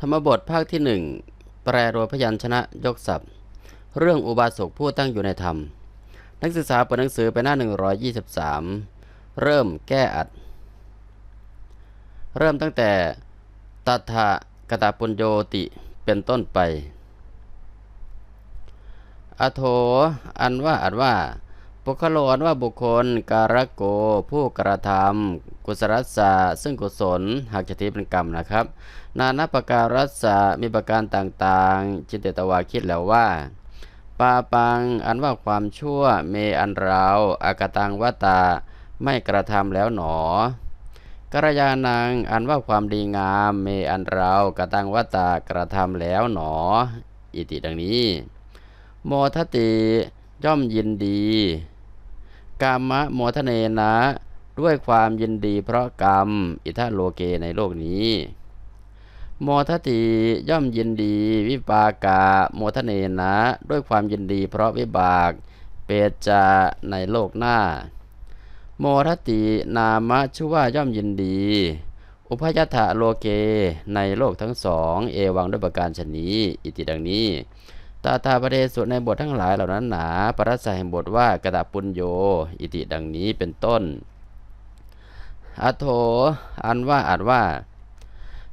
ธรรมบทภาคที่หนึ่งแปลโดยพยัญชนะยกศัพท์ เรื่องอุบาสกผู้ตั้งอยู่ในธรรม นักศึกษาเปิดหนังสือไปหน้า 123 เริ่มแก้อัด เริ่มตั้งแต่ตัทะกตาปุญโยติเป็นต้นไป อโถ อันว่าอันว่าปุคโลอันว่าบุคคล การโก ผู้กระทำ กุศลสะซึ่งกุศลหากจะทีเป็นกรรมนะครับ นานาประการัสสะมีประการต่างๆ จินเตตวาคิดแล้วว่าปาปังอันว่าความชั่วเมอันเราอากตังวตาไม่กระทำแล้วหนอกัลยาณังอันว่าความดีงามเมอันเรากตังวตากระทำแล้วหนอ อิติดังนี้ โมทติย่อมยินดี กามะโมทเนนะ ด้วยความยินดีเพราะกรรม อิทะโลเกในโลกนี้ โมทติย่อมยินดีวิปากาโมทเนนะ ด้วยความยินดีเพราะวิบาก เปจจาในโลกหน้า โมทตินามะชื่อว่าย่อมยินดี อุพยทะโลเกในโลกทั้งสอง เอวังด้วยประการชนี้ อิติดังนี้ตาตาประเดสุในบททั้งหลายเหล่านั้นหนา ปรัสสะแห่งบทว่ากระตปุญโย อิติดังนี้เป็นต้น อโถ อันว่าอันว่า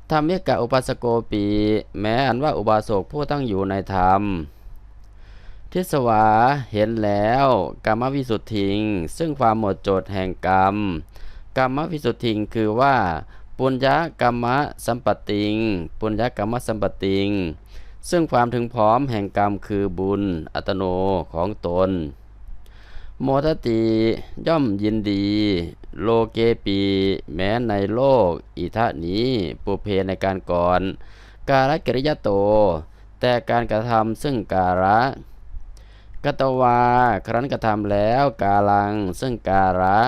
ธรรมิกะอุปาสโกปี แม้อันว่าอุบาสกผู้ตั้งอยู่ในธรรม ทิสวาเห็นแล้วกรรมวิสุทธิง ซึ่งความหมดจดแห่งกรรมกรรมวิสุทธิงคือว่า ปุญญกรรมสัมปติง ปุญญกรรมสัมปติง ซึ่งความถึงพร้อมแห่งกรรมคือบุญ อัตโนของตน โมทติย่อมยินดี โลเกปีแม้ในโลก อิทะนี้ปุเพในการก่อน การกิริยโต แต่การกระทำซึ่งการะกตวาครั้นกระทำแล้วกาลังซึ่งการะ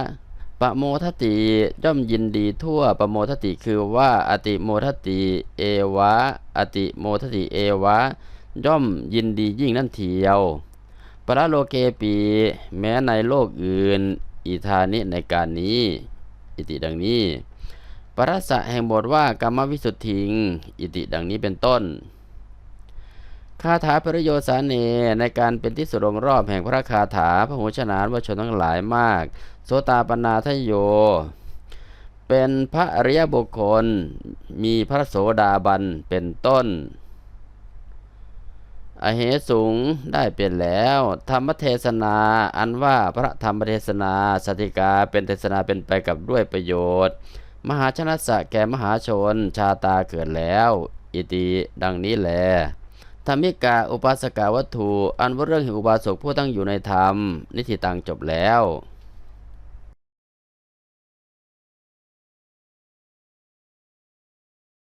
ปะโมทติย่อมยินดีทั่วปะโมทติคือว่าอติโมทติเอวะ อติโมทติเอวะ ย่อมยินดียิ่งนั่นเทียว ปรโลเกปี แม้ในโลกอื่น อิธานิในการนี้ อิติดังนี้ ปรัสสะแห่งบทว่ากรรมวิสุทธิง อิติดังนี้เป็นต้นคาถาปริโยชน์สาเนในการเป็นที่สุดงรอบแห่งพระคาถาพระหูชนานวชนทั้งหลายมาก โสตาปนาทโย เป็นพระอริยบุคคล มีพระโสดาบันเป็นต้น อเหสุงได้เปลี่ยนแล้ว ธรรมเทศนาอันว่าพระธรรมเทศนาสติกาเป็นเทศนาเป็นไปกับด้วยประโยชน์ มหาชนะสะแก่มหาชนชาตาเกิดแล้ว อิติดังนี้แลธรรมิกาอุปาสกาวัตถุ อันว่าเรื่องแห่งอุบาสกผู้ตั้งอยู่ในธรรม นิธิตังจบแล้ว